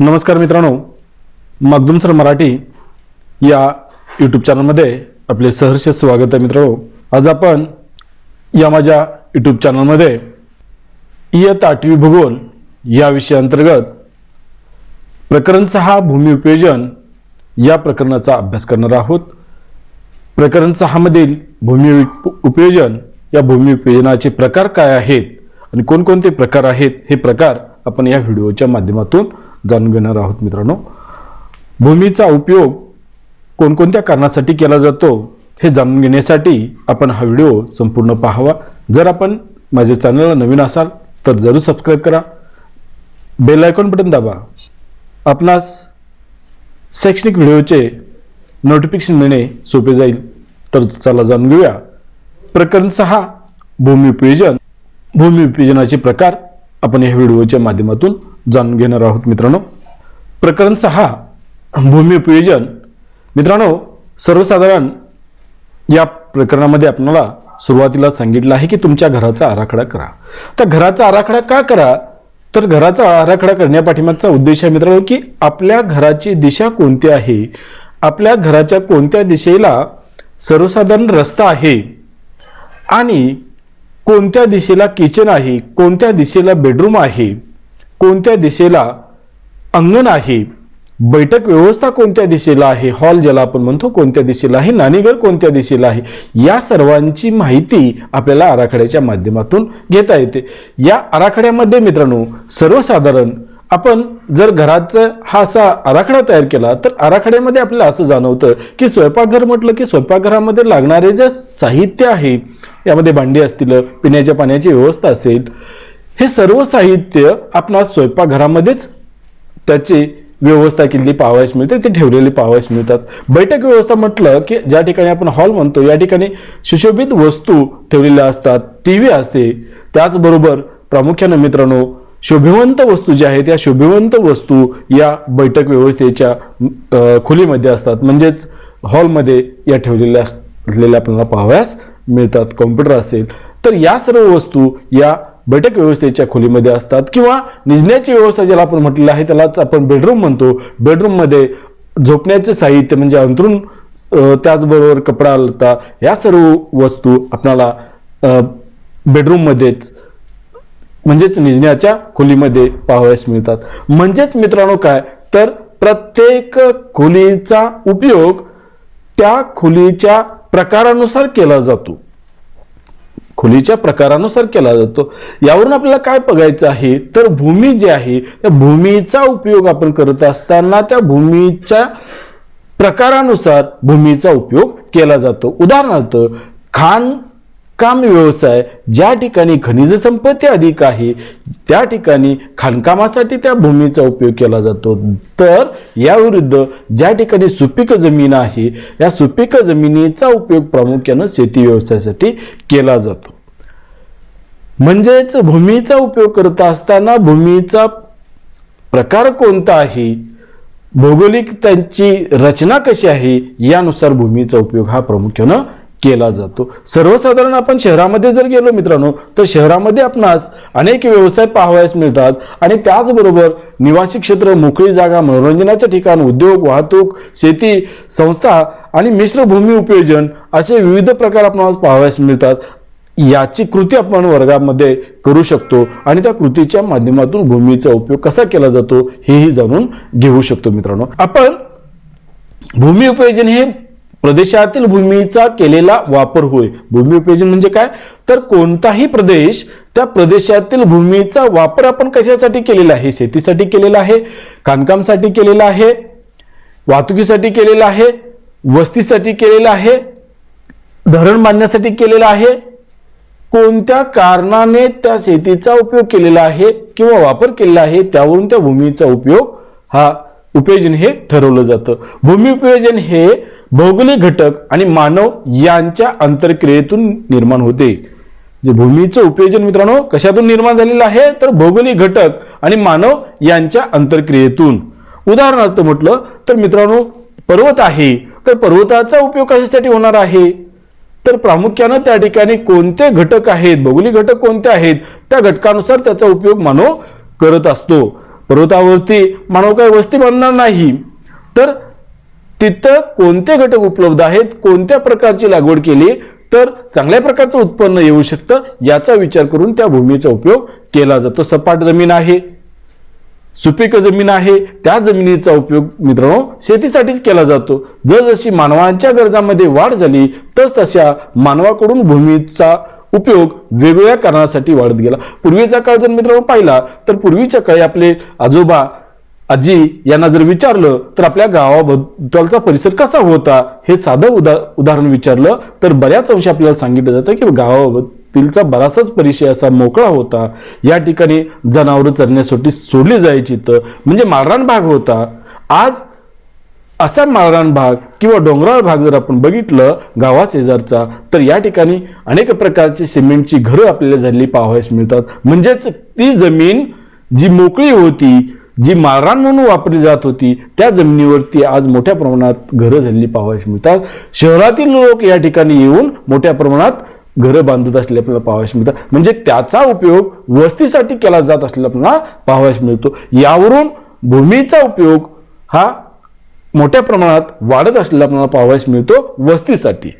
नमस्कार मित्रांनो मगदुम सर मराठी या यूट्यूब चॅनलमध्ये आपले सहर्ष स्वागत आहे मित्रांनो. आज आपण या माझ्या यूट्यूब चॅनलमध्ये इयत्ता आठवी भूगोल या विषयाअंतर्गत प्रकरण सहा भूमी उपयोजन या प्रकरणाचा अभ्यास करणार आहोत. प्रकरण सहामधील भूमी उपयोजन या भूमी उपयोजनाचे प्रकार काय आहेत आणि कोणकोणते प्रकार आहेत हे प्रकार आपण या व्हिडिओच्या माध्यमातून जाणून घेणार आहोत मित्रांनो. भूमीचा उपयोग कोणकोणत्या कारणासाठी केला जातो हे जाणून घेण्यासाठी आपण हा व्हिडिओ संपूर्ण पाहावा. जर आपण माझ्या चॅनलला नवीन असाल तर जरूर सबस्क्राईब करा. बेल आयकॉन बटन दाबा. आपणास शैक्षणिक व्हिडिओचे नोटिफिकेशन मिळणे सोपे जाईल. तर चला जाणून घेऊया. प्रकरण सहा भूमी उपयोजन भूमी उपयोजनाचे प्रकार आपण या व्हिडिओच्या माध्यमातून जाणून घेणार आहोत मित्रांनो. प्रकरण सहा भूमी उपयोजन मित्रांनो सर्वसाधारण या प्रकरणामध्ये आपल्याला सुरुवातीला सांगितलं आहे की तुमच्या घराचा आराखडा करा. तर घराचा आराखडा का करा? तर घराचा आराखडा करण्यापाठीमागचा उद्देश आहे मित्रांनो की आपल्या घराची दिशा कोणती आहे? आपल्या घराच्या कोणत्या दिशेला सर्वसाधारण रस्ता आहे? आणि कोणत्या दिशेला किचन आहे? कोणत्या दिशेला बेडरूम आहे? कोणत्या दिशेला अंगण आहे? बैठक व्यवस्था कोणत्या दिशेला आहे? हॉल ज्याला आपण म्हणतो कोणत्या दिशेला आहे? नाणीघर कोणत्या दिशेला आहे? या सर्वांची माहिती आपल्याला आराखड्याच्या माध्यमातून घेता येते. या आराखड्यामध्ये मित्रांनो सर्वसाधारण आपण जर घराचा हा असा आराखडा तयार केला तर आराखड्यामध्ये आपल्याला असं जाणवतं की स्वयंपाकघर म्हटलं की स्वयंपाकघरामध्ये लागणारे जे साहित्य आहे यामध्ये भांडी असतील पिण्याच्या पाण्याची व्यवस्था असेल हे सर्व साहित्य आपणास स्वयंपाकघरामध्येच त्याची व्यवस्था केलेली पाहावयास मिळते ते ठेवलेली पाहावयास मिळतात. बैठक व्यवस्था म्हटलं की ज्या ठिकाणी आपण हॉल म्हणतो या ठिकाणी सुशोभित वस्तू ठेवलेल्या असतात टी व्ही असते. त्याचबरोबर प्रामुख्यानं मित्रांनो शोभिवंत वस्तू ज्या आहेत या शोभिवंत वस्तू या बैठक व्यवस्थेच्या खोलीमध्ये असतात. म्हणजेच हॉलमध्ये या ठेवलेल्या असलेल्या आपल्याला पाहावयास मिळतात. कॉम्प्युटर असेल. तर या सर्व वस्तू या बैठक व्यवस्थेच्या खोलीमध्ये असतात किंवा निजण्याची व्यवस्था ज्याला आपण म्हटलेलं आहे त्यालाच आपण बेडरूम म्हणतो. बेडरूममध्ये झोपण्याचे साहित्य म्हणजे अंतरून त्याचबरोबर कपडा लता या सर्व वस्तू आपणाला बेडरूममध्येच म्हणजेच निजण्याच्या खोलीमध्ये पाहावयास मिळतात. म्हणजेच मित्रांनो काय? तर प्रत्येक खोलीचा उपयोग त्या खोलीच्या प्रकारानुसार केला जातो. खोलीच्या प्रकारानुसार केला जातो. यावरून आपल्याला काय बघायचं आहे? तर भूमी जी आहे त्या भूमीचा उपयोग आपण करत असताना त्या भूमीच्या प्रकारानुसार भूमीचा उपयोग केला जातो. उदाहरणार्थ खान काम व्यवसाय ज्या ठिकाणी खनिज संपत्ती अधिक आहे त्या ठिकाणी खाणकामासाठी त्या भूमीचा उपयोग केला जातो. तर याविरुद्ध ज्या ठिकाणी सुपीक जमीन आहे या सुपीक जमिनीचा उपयोग प्रामुख्यानं शेती व्यवसायासाठी केला जातो. म्हणजेच भूमीचा उपयोग करत असताना भूमीचा प्रकार कोणता आहे भौगोलिक त्यांची रचना कशी आहे यानुसार भूमीचा उपयोग हा प्रामुख्यानं केला जातो. सर्वसाधारण आपण शहरामध्ये जर गेलो मित्रांनो तर शहरामध्ये आपणास अनेक व्यवसाय पाहावयास मिळतात आणि त्याचबरोबर निवासी क्षेत्र मोकळी जागा मनोरंजनाचे ठिकाण उद्योग वाहतूक शेती संस्था आणि मिश्र भूमी उपयोजन असे विविध प्रकार आपणास पाहावयास मिळतात. याची कृती आपण वर्गामध्ये करू शकतो आणि त्या कृतीच्या माध्यमातून भूमीचा उपयोग कसा केला जातो हेही जाणून घेऊ शकतो मित्रांनो. आपण भूमी उपयोजन हे प्रदेशातील भूमीचा केलेला वापर होय. भूमी उपयोजन म्हणजे काय? तर कोणताही प्रदेश त्या प्रदेशातील भूमीचा वापर आपण कशासाठी केलेला आहे? शेतीसाठी केलेला आहे खाणकामसाठी केलेला आहे वाहतुकीसाठी केलेला आहे वस्तीसाठी केलेला आहे धरण बांधण्यासाठी केलेला आहे कोणत्या कारणाने त्या शेतीचा उपयोग केलेला आहे किंवा वापर केलेला आहे त्यावरून त्या भूमीचा उपयोग हा उपयोजन हे ठरवलं जातं. भूमी उपयोजन हे भौगोलिक घटक आणि मानव यांच्या अंतर्क्रियेतून निर्माण होते. जे भूमीचं उपयोजन मित्रांनो कशातून निर्माण झालेलं आहे? तर भौगोलिक घटक आणि मानव यांच्या अंतर्क्रियेतून. उदाहरणार्थ म्हटलं तर मित्रांनो पर्वत आहे तर पर्वताचा उपयोग कशासाठी होणार आहे? तर प्रामुख्यानं त्या ठिकाणी कोणते घटक आहेत? भौगोलिक घटक कोणते आहेत? त्या घटकानुसार त्याचा उपयोग मानव करत असतो. पर्वतावरती मानव काय वस्ती बांधणार नाही. तर तिथं कोणते घटक उपलब्ध आहेत कोणत्या प्रकारची लागवड केली तर चांगल्या प्रकारचं उत्पन्न येऊ शकतं याचा विचार करून त्या भूमीचा उपयोग केला जातो. सपाट जमीन आहे सुपीक जमीन आहे त्या जमिनीचा उपयोग मित्रांनो शेतीसाठीच केला जातो. जसजशी मानवांच्या गरजामध्ये वाढ झाली तस तशा मानवाकडून भूमीचा उपयोग वेगवेगळ्या कारणासाठी वाढत गेला. पूर्वीचा काळ जर मित्रांनो पाहिला तर पूर्वीच्या काळी आपले आजोबा आजी यांना जर विचारलं तर आपल्या गावाबद्दलचा परिसर कसा होता? हे साधं उदा उदाहरण विचारलं तर बऱ्याच अंशी आपल्याला सांगितलं जातं की गावाबद्दलचा बराचसाच परिचय असा मोकळा होता. या ठिकाणी जनावरं चरण्यासाठी सोडली जायची तर म्हणजे माळरान भाग होता. आज असा माळरान भाग किंवा डोंगराळ भाग जर आपण बघितलं गावाशेजारचा तर या ठिकाणी अनेक प्रकारची सिमेंटची घरं आपल्याला झालेली पाहावयास मिळतात. म्हणजेच ती जमीन जी मोकळी होती जी माळरान म्हणून वापरली जात होती त्या जमिनीवरती आज मोठ्या प्रमाणात घरं झालेली पाहावयास मिळतात. शहरातील लोक या ठिकाणी येऊन मोठ्या प्रमाणात घरं बांधत असले आपल्याला पाहावयास मिळतात. म्हणजे त्याचा उपयोग वस्तीसाठी केला जात असलेला आपल्याला पाहावयास मिळतो. यावरून भूमीचा उपयोग हा मोठ्या प्रमाणात वाढत असलेला आपल्याला पाहावयास मिळतो वस्तीसाठी.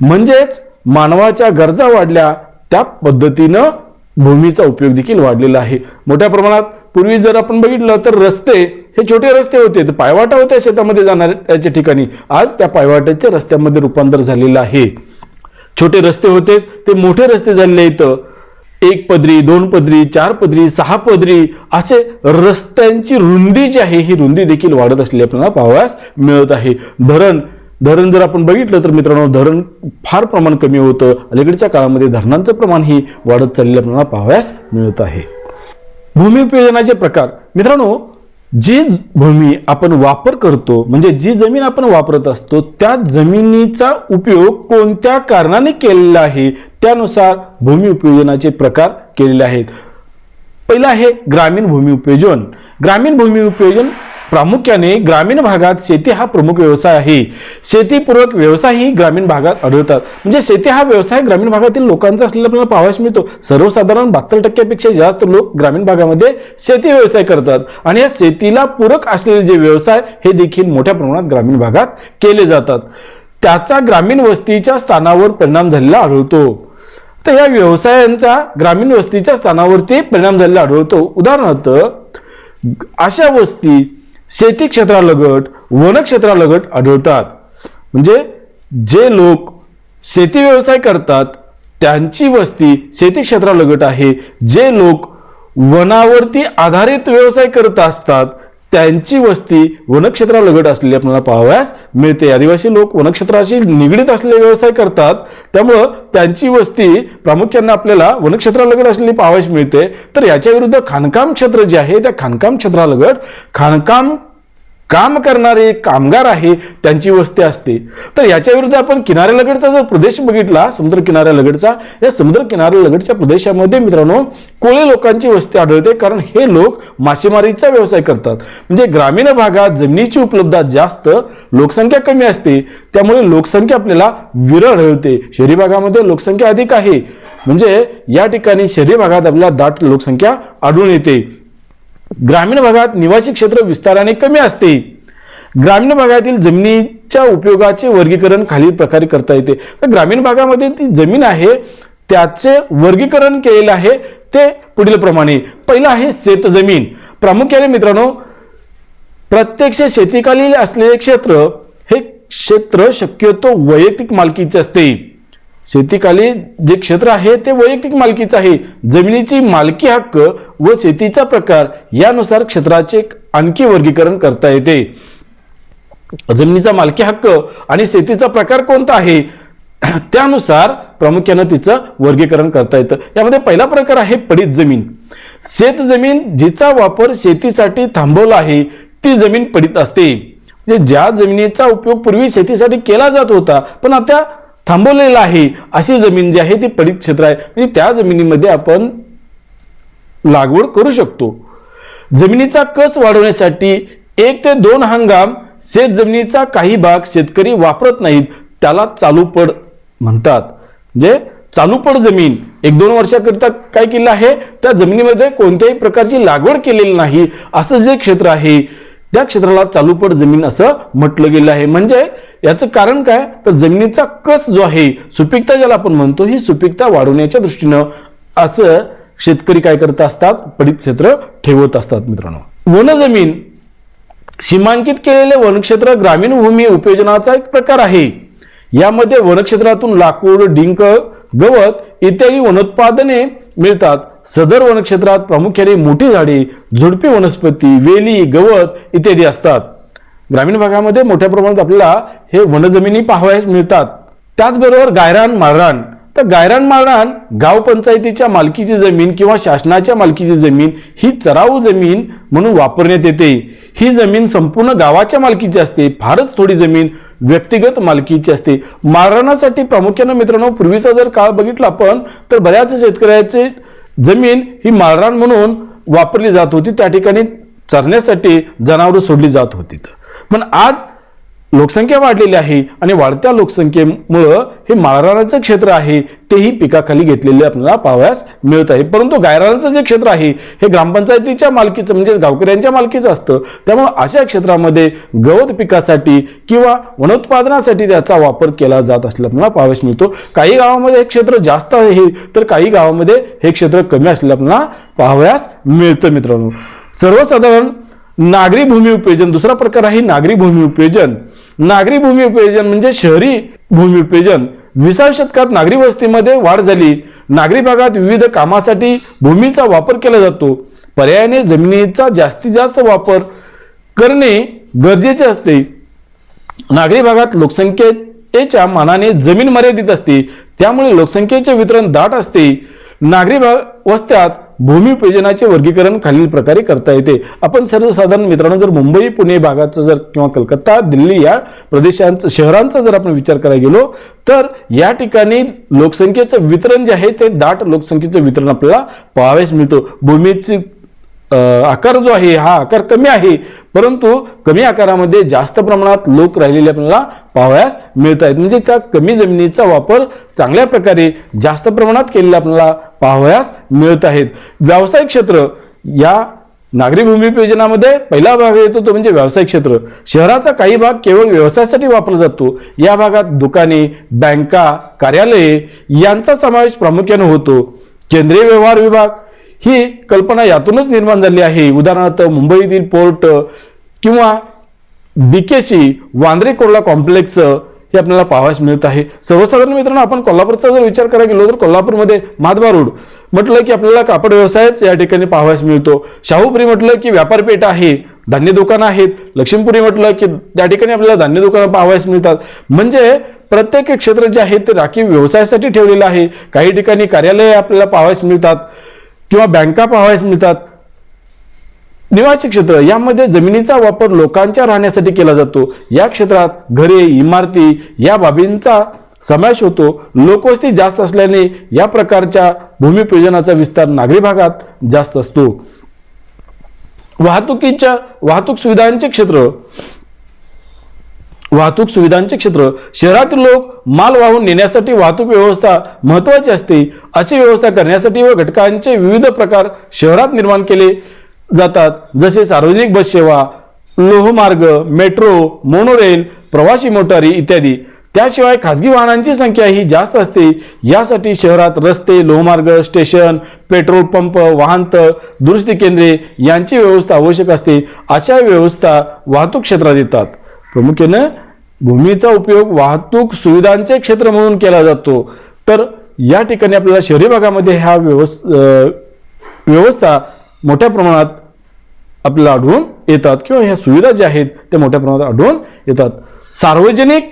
म्हणजेच मानवाच्या गरजा वाढल्या त्या पद्धतीनं भूमीचा उपयोग देखील वाढलेला आहे. मोठ्या प्रमाणात पूर्वी जर आपण बघितलं तर रस्ते हे छोटे रस्ते होते तर पायवाटा होत्या शेतामध्ये जाणाऱ्याच्या ठिकाणी. आज त्या पायवाट्याच्या रस्त्यामध्ये रूपांतर झालेलं आहे. छोटे रस्ते होते ते मोठे रस्ते झालेले इथं एक पदरी दोन पदरी चार पदरी सहा पदरी असे रस्त्यांची रुंदी जी आहे ही रुंदी देखील वाढत असलेली आपल्याला पाहावयास मिळत आहे. धरण धरण जर आपण बघितलं तर मित्रांनो धरण फार प्रमाण कमी होतं. अलीकडच्या काळामध्ये धरणांचं प्रमाण ही वाढत चाललेलं आपल्याला पाहावयास मिळत आहे. भूमिपूजनाचे प्रकार. मित्रांनो जी ज- भूमी आपण वापर करतो म्हणजे जी जमीन आपण वापरत असतो त्या जमिनीचा उपयोग कोणत्या कारणाने केलेला आहे? त्यानुसार भूमिउपयोजनाचे प्रकार केलेले आहेत. पहिलं आहे ग्रामीण भूमिउपयोजन ग्रामीण भूमिउपयोजन प्रामुख्याने ग्रामीण भागात शेती हा प्रमुख व्यवसाय आहे. शेतीपूर्वक व्यवसायही ग्रामीण भागात आढळतात. म्हणजे शेती हा व्यवसाय ग्रामीण भागातील लोकांचा असलेला आपल्याला पाहावयास मिळतो. सर्वसाधारण बहात्तर टक्क्यापेक्षा जास्त लोक ग्रामीण भागामध्ये शेती व्यवसाय करतात. आणि या शेतीला पूरक असलेले जे व्यवसाय हे देखील मोठ्या प्रमाणात ग्रामीण भागात केले जातात. त्याचा ग्रामीण वस्तीच्या स्थानावर परिणाम झालेला आढळतो. तर या व्यवसायांचा ग्रामीण वस्तीच्या स्थानावरती परिणाम झालेला आढळतो. उदाहरणार्थ अशा वस्ती शेती क्षेत्रालगट वनक्षेत्रालगत आढळतात. म्हणजे जे लोक शेती व्यवसाय करतात त्यांची वस्ती शेती क्षेत्रालगट आहे. जे लोक वनावरती आधारित व्यवसाय करत असतात त्यांची वस्ती वनक्षेत्रालगट असलेली आपल्याला पाहावयास मिळते. आदिवासी लोक वनक्षेत्राशी निगडीत असलेले व्यवसाय करतात. त्यामुळं त्यांची वस्ती प्रामुख्याने आपल्याला वनक्षेत्रालगट असलेली पाहावयास मिळते. तर याच्या विरुद्ध खाणकाम क्षेत्र जे आहे त्या खाणकाम क्षेत्रालगट खाणकाम काम करणारे कामगार आहे त्यांची वस्ती असते. तर याच्या विरुद्ध आपण किनाऱ्यालगडचा जर प्रदेश बघितला समुद्र किनाऱ्यालगडचा या समुद्र किनाऱ्यालगडच्या प्रदेशामध्ये मित्रांनो कोळी लोकांची वस्ती आढळते कारण हे लोक मासेमारीचा व्यवसाय करतात. म्हणजे ग्रामीण भागात जमिनीची उपलब्धता जास्त लोकसंख्या कमी असते त्यामुळे लोकसंख्या आपल्याला विरळ आढळते शहरी भागामध्ये लोकसंख्या अधिक आहे. म्हणजे या ठिकाणी शहरी भागात आपल्याला दाट लोकसंख्या आढळून येते. ग्रामीण भागात निवासी क्षेत्र विस्ताराने कमी असते. ग्रामीण भागातील जमिनीच्या उपयोगाचे वर्गीकरण खालील प्रकारे करता येते. तर ग्रामीण भागामध्ये ती जमीन आहे त्याचे वर्गीकरण केलेले आहे ते पुढील प्रमाणे. पहिलं आहे शेतजमीन प्रामुख्याने मित्रांनो प्रत्यक्ष शेतीखालील असलेले क्षेत्र हे क्षेत्र शक्यतो वैयक्तिक मालकीचे असते. शेतीखाली जे क्षेत्र आहे ते वैयक्तिक मालकीचं आहे. जमिनीची मालकी हक्क व शेतीचा प्रकार यानुसार क्षेत्राचे आणखी वर्गीकरण करता येते. जमिनीचा मालकी हक्क आणि शेतीचा प्रकार कोणता आहे? त्यानुसार प्रामुख्यानं तिचं वर्गीकरण करता येतं. यामध्ये पहिला प्रकार आहे पडीत जमीन. शेत जमीन जिचा वापर शेतीसाठी थांबवला आहे ती जमीन पडीत असते. म्हणजे ज्या जमिनीचा उपयोग पूर्वी शेतीसाठी केला जात होता पण आता थांबवलेला आहे. अशी जमीन जी आहे ती पडीत क्षेत्र आहे. म्हणजे त्या जमिनीमध्ये आपण लागवड करू शकतो. जमिनीचा कस वाढवण्यासाठी एक ते दोन हंगाम शेत जमिनीचा काही भाग शेतकरी वापरत नाहीत. त्याला चालू पड म्हणतात. म्हणजे चालूपड जमीन एक दोन वर्षाकरिता काय केलं आहे? त्या जमिनीमध्ये कोणत्याही प्रकारची लागवड केलेली नाही. असं जे क्षेत्र आहे त्या क्षेत्राला चालूपड जमीन असं म्हटलं गेलं आहे. म्हणजे याचं कारण काय? तर जमिनीचा कस जो आहे सुपीकता ज्याला आपण म्हणतो ही सुपीकता वाढवण्याच्या दृष्टीनं असं शेतकरी काय करत असतात? पडित क्षेत्र ठेवत असतात मित्रांनो. वन जमीन सीमांकित केलेले वनक्षेत्र ग्रामीण भूमी उपयोजनाचा एक प्रकार आहे. यामध्ये वनक्षेत्रातून लाकूड डिंक गवत इत्यादी वनोत्पादने मिळतात. सदर वनक्षेत्रात प्रामुख्याने मोठी झाडे झुडपी वनस्पती वेली गवत इत्यादी असतात. ग्रामीण भागामध्ये मोठ्या प्रमाणात आपल्याला हे वनजमिनी पाहावयास मिळतात. त्याचबरोबर गायरान माळरान तर गायरान माळरान गावपंचायतीच्या मालकीची जमीन किंवा शासनाच्या मालकीची जमीन ही चराऊ जमीन म्हणून वापरण्यात येते. ही जमीन संपूर्ण गावाच्या मालकीची असते. फारच थोडी जमीन व्यक्तिगत मालकीची असते. मारणासाठी प्रामुख्यानं मित्रांनो पूर्वीचा जर काळ बघितला आपण तर बऱ्याच शेतकऱ्याचे जमीन ही माळरान म्हणून वापरली जात होती. त्या ठिकाणी चरण्यासाठी जनावरं सोडली जात होती. पण आज लोकसंख्या वाढलेली आहे आणि वाढत्या लोकसंख्येमुळं हे माळरानाचं क्षेत्र आहे तेही पिकाखाली घेतलेले आपल्याला पाहावयास मिळत आहे. परंतु गायराळाचं जे क्षेत्र आहे हे ग्रामपंचायतीच्या मालकीचं म्हणजेच गावकऱ्यांच्या मालकीचं असतं. त्यामुळे अशा क्षेत्रामध्ये गवत पिकासाठी किंवा वनोत्पादनासाठी त्याचा वापर केला जात असलेला आपल्याला पाहावयास मिळतो. काही गावामध्ये हे क्षेत्र जास्त आहे तर काही गावामध्ये हे क्षेत्र कमी असलेलं आपल्याला पाहावयास मिळतं मित्रांनो. सर्वसाधारण नागरी भूमी उपयोजन दुसरा प्रकार आहे नागरी भूमी उपयोजन. नागरी भूमी उपयोजन म्हणजे शहरी भूमी उपयोजन. विसाव्या शतकात नागरी वस्तीमध्ये वाढ झाली. नागरी भागात विविध कामासाठी भूमीचा वापर केला जातो. पर्यायाने जमिनीचा जास्तीत जास्त वापर करणे गरजेचे असते. नागरी भागात लोकसंख्येच्या मानाने जमीन मर्यादित असते. त्यामुळे लोकसंख्येचे वितरण दाट असते. नागरी भाग वस्त्यात भूमिपूजनाचे वर्गीकरण खालील प्रकारे करता येते. आपण सर्वसाधारण मित्रांनो जर मुंबई पुणे भागाचं जर किंवा कलकत्ता दिल्ली या प्रदेशांचं शहरांचा जर आपण विचार करायला गेलो तर या ठिकाणी लोकसंख्येचं वितरण जे आहे ते दाट लोकसंख्येचं वितरण आपल्याला पाहावयास मिळतो. भूमीची आकार जो आहे हा आकार कमी आहे. परंतु कमी आकारामध्ये जास्त प्रमाणात लोक राहिलेले आपल्याला पाहावयास मिळत आहेत म्हणजे त्या कमी जमिनीचा वापर चांगल्या प्रकारे जास्त प्रमाणात केलेला आपल्याला पाहावयास मिळत आहेत व्यावसायिक क्षेत्र या नागरी भूमी उपयोजनामध्ये पहिला भाग येतो तो म्हणजे व्यावसायिक क्षेत्र. शहराचा काही भाग केवळ व्यवसायासाठी वापरला जातो. या भागात दुकाने बँका कार्यालये यांचा समावेश प्रामुख्याने होतो. केंद्रीय व्यवहार विभाग ही कल्पना यातूनच निर्माण झाली आहे. उदाहरणार्थ मुंबईतील पोर्ट किंवा बीकेसी वांद्रे कोर्ला कॉम्प्लेक्स हे आपल्याला पाहावयास मिळत आहे. सर्वसाधारण मित्रांनो आपण कोल्हापूरचा जर विचार करायला गेलो तर कोल्हापूरमध्ये माधवा रोड म्हटलं की आपल्याला कापड व्यवसायच या ठिकाणी पाहावयास मिळतो. शाहूपुरी म्हटलं की व्यापारपेठ आहे धान्य दुकानं आहेत. लक्ष्मीपुरी म्हटलं की त्या ठिकाणी आपल्याला धान्य दुकानं पाहावयास मिळतात. म्हणजे प्रत्येक क्षेत्र जे आहे ते राखीव व्यवसायासाठी ठेवलेलं आहे. काही ठिकाणी कार्यालय आपल्याला पाहावयास मिळतात. किंवा बँका पाहावयास मिळतात. निवासी क्षेत्र यामध्ये जमिनीचा वापर लोकांच्या राहण्यासाठी केला जातो. या क्षेत्रात घरे इमारती या बाबींचा समावेश होतो. लोकवस्ती जास्त असल्याने या प्रकारच्या भूमिपूजनाचा विस्तार नागरी भागात जास्त असतो. वाहतुकीच्या वाहतूक सुविधांचे क्षेत्र वाहतूक सुविधांचे क्षेत्र शहरातील लोक माल वाहून नेण्यासाठी वाहतूक व्यवस्था महत्त्वाची असते अशी व्यवस्था करण्यासाठी व घटकांचे विविध प्रकार शहरात निर्माण केले जातात. जसे सार्वजनिक बस सेवा लोहमार्ग मेट्रो मोनोरेल प्रवासी मोटारी इत्यादी. त्याशिवाय खाजगी वाहनांची संख्या ही जास्त असते. यासाठी शहरात रस्ते लोहमार्ग स्टेशन पेट्रोल पंप वाहनतळ दुरुस्ती केंद्रे यांची व्यवस्था आवश्यक असते. अशा व्यवस्था वाहतूक क्षेत्रात येतात. प्रामुख्यानं भूमीचा उपयोग वाहतूक सुविधांचे क्षेत्र म्हणून केला जातो. तर या ठिकाणी आपल्याला शहरी भागामध्ये ह्या व्यवस् व्यवस्था मोठ्या प्रमाणात आपल्याला आढळून येतात किंवा ह्या सुविधा ज्या आहेत त्या मोठ्या प्रमाणात आढळून येतात. सार्वजनिक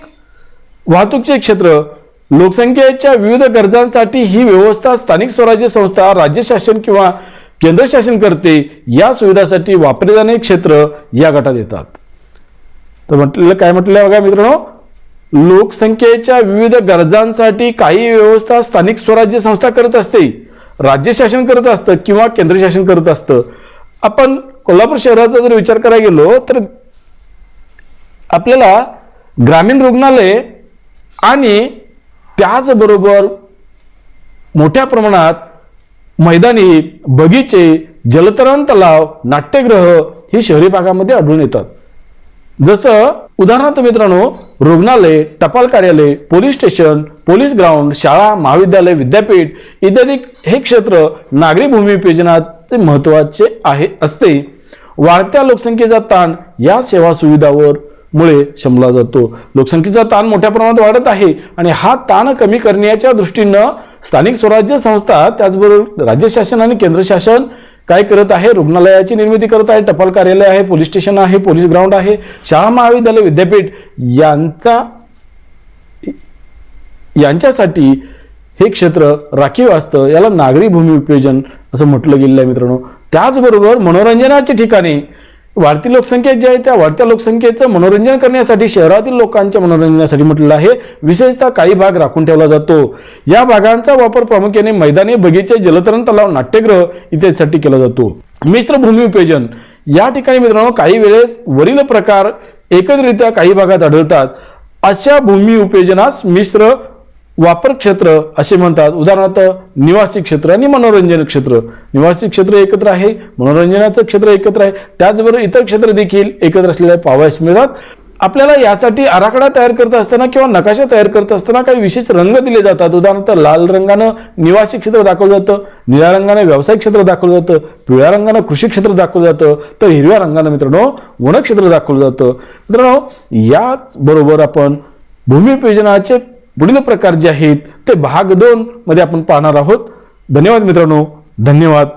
वाहतूकचे क्षेत्र लोकसंख्येच्या विविध गरजांसाठी ही व्यवस्था स्थानिक स्वराज्य संस्था राज्य शासन किंवा केंद्र शासन करते या सुविधासाठी वापरले जाणारे क्षेत्र या गटात येतात. तर म्हटलेलं काय म्हटलं बघा मित्रांनो? लोकसंख्येच्या विविध गरजांसाठी काही व्यवस्था स्थानिक स्वराज्य संस्था करत असते. राज्य शासन करत असतं किंवा केंद्र शासन करत असतं. आपण कोल्हापूर शहराचा जर विचार करायला गेलो तर आपल्याला ग्रामीण रुग्णालय आणि त्याचबरोबर मोठ्या प्रमाणात मैदानी बगीचे जलतरण तलाव नाट्यगृह ही शहरी भागामध्ये आढळून येतात. जसं उदाहरणार्थ मित्रांनो रुग्णालय टपाल कार्यालय पोलीस स्टेशन पोलीस ग्राउंड शाळा महाविद्यालय विद्यापीठ इत्यादी हे क्षेत्र नागरी भूमिवियोजनाचे महत्त्वाचे आहे असते. वाढत्या लोकसंख्येचा ताण या सेवा सुविधावर मुळे शमला जातो. लोकसंख्येचा ताण मोठ्या प्रमाणात वाढत आहे आणि हा ताण कमी करण्याच्या दृष्टीनं स्थानिक स्वराज्य संस्था त्याचबरोबर राज्य शासन आणि केंद्र शासन काय करत आहे? रुग्णालयाची निर्मिती करत आहे टपाल कार्यालय आहे पोलीस स्टेशन आहे पोलीस ग्राउंड आहे शाळा महाविद्यालय विद्यापीठ यांचा यांच्यासाठी हे क्षेत्र राखीव असतं याला नागरी भूमी उपयोजन असं म्हटलं गेलेलं आहे मित्रांनो. त्याचबरोबर मनोरंजनाची ठिकाणी वाढती लोकसंख्या जी आहे त्या वाढत्या लोकसंख्येचं मनोरंजन करण्यासाठी शहरातील लोकांच्या मनोरंजनासाठी म्हटलेलं आहे. विशेषतः काही भाग राखून ठेवला जातो. या भागांचा वापर प्रामुख्याने मैदानी बगीचे जलतरण तलाव नाट्यगृह इत्यादीसाठी केला जातो. मिश्र भूमी उपयोजन या ठिकाणी मित्रांनो काही वेळेस वरील प्रकार एकत्रित्या काही भागात आढळतात. अशा भूमी उपयोजनास मिश्र वापर क्षेत्र असे म्हणतात. उदाहरणार्थ निवासी क्षेत्र आणि मनोरंजन क्षेत्र. निवासी क्षेत्र एकत्र आहे मनोरंजनाचं क्षेत्र एकत्र आहे. त्याचबरोबर इतर क्षेत्र देखील एकत्र असलेले पाहावयास मिळतात. आपल्याला यासाठी आराखडा तयार करत असताना किंवा नकाशा तयार करत असताना काही विशेष रंग दिले जातात. उदाहरणार्थ लाल रंगानं निवासी क्षेत्र दाखवलं जातं निळ्या रंगाने व्यावसायिक क्षेत्र दाखवलं जातं पिवळ्या रंगानं कृषी क्षेत्र दाखवलं जातं तर हिरव्या रंगानं मित्रांनो वनक्षेत्र दाखवलं जातं. मित्रांनो याचबरोबर आपण भूमिपूजनाचे उपयोजनाचे पुढील प्रकार जे आहेत ते भाग दोन मध्ये आपण पाहणार आहोत. धन्यवाद मित्रांनो. धन्यवाद.